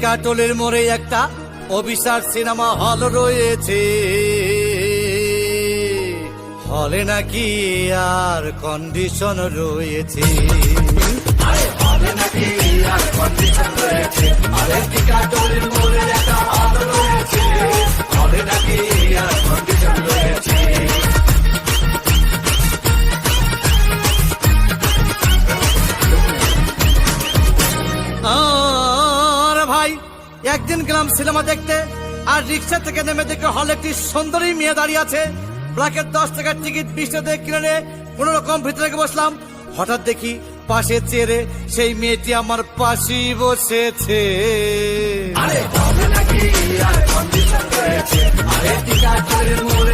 কাটলের মোড়ে একটা Abhisar cinema hall রয়েছে। হলে নাকি আর কন্ডিশন রয়েছে। একদিন গেলাম সিনেমা দেখতে, আর রিক্সা থেকে নেমে দেখে হলে একটি সুন্দরী মেয়ে দাঁড়িয়ে আছে। ব্ল্যাকের দশ টাকার টিকিট বিশ টাকা কিনে নিয়ে কোনো রকম ভিতরে বসলাম। হঠাৎ দেখি পাশে চেয়ারে সেই মেয়েটি আমার পাশে বসেছে। আরে আর আরে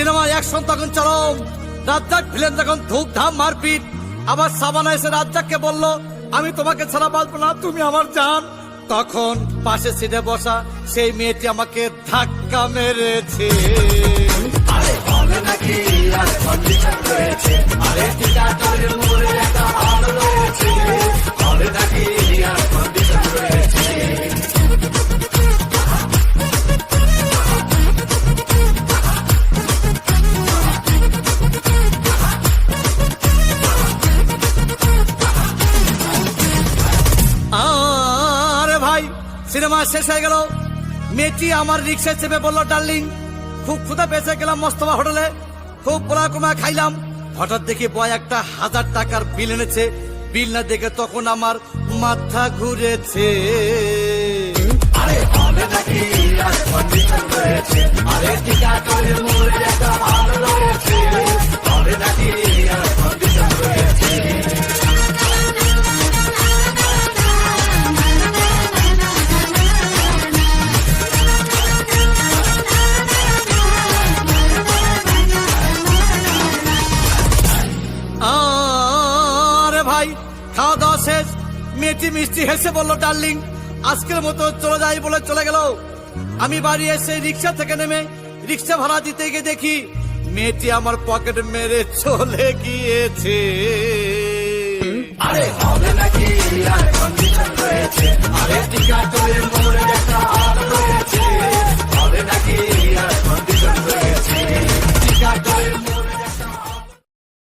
সিনেমার অ্যাকশন তখন চরম রাজ্জাক ভিলেন তখন ধূপধাম মারপিট, আবার সাবানা এসে রাজ্জাককে বলল, আমি তোমাকে ছাড়া বাঁচবো না, তুমি আমার জান। তখন পাশে সিটে বসা সেই মেয়েটি আমাকে ধাক্কা মেরেছে। আরে হবে নাকি? আর কন্ডিশন রয়েছে। আরে টিকাটলের মোড়ে ভাই, সিনেমা শেষ হয়ে গেল। মেয়েটি আমার রিক্সায় চেপে বলল, ডার্লিং, খুব ক্ষুদা পেয়েছে, গেলাম মস্তবা হোটেলে। খুব পোলা কুমা খাইলাম। হঠাৎ দেখি বয় একটা হাজার টাকার বিল এনেছে। বিল না দেখে তখন আমার মাথা ঘুরেছে। আরে হবে নাকি? আর আরে টিকাটলের মোড়ে একটা ভাই, খাওয়া দাওয়া শেষ। মেয়েটি মিষ্টি হেসে বলল, ডার্লিং, আজকের মতো চলে যাই বলে চলে গেল। আমি বাড়ি এসে রিক্সা থেকে নেমে রিক্সা ভাড়া দিতে গিয়ে দেখি মেয়েটি আমার পকেট মেরে চলে গিয়েছে। আরে হবে নাকি? আর কন্ডিশন রয়েছে। আরে টিকা টিকাটলের মোড়ে একটা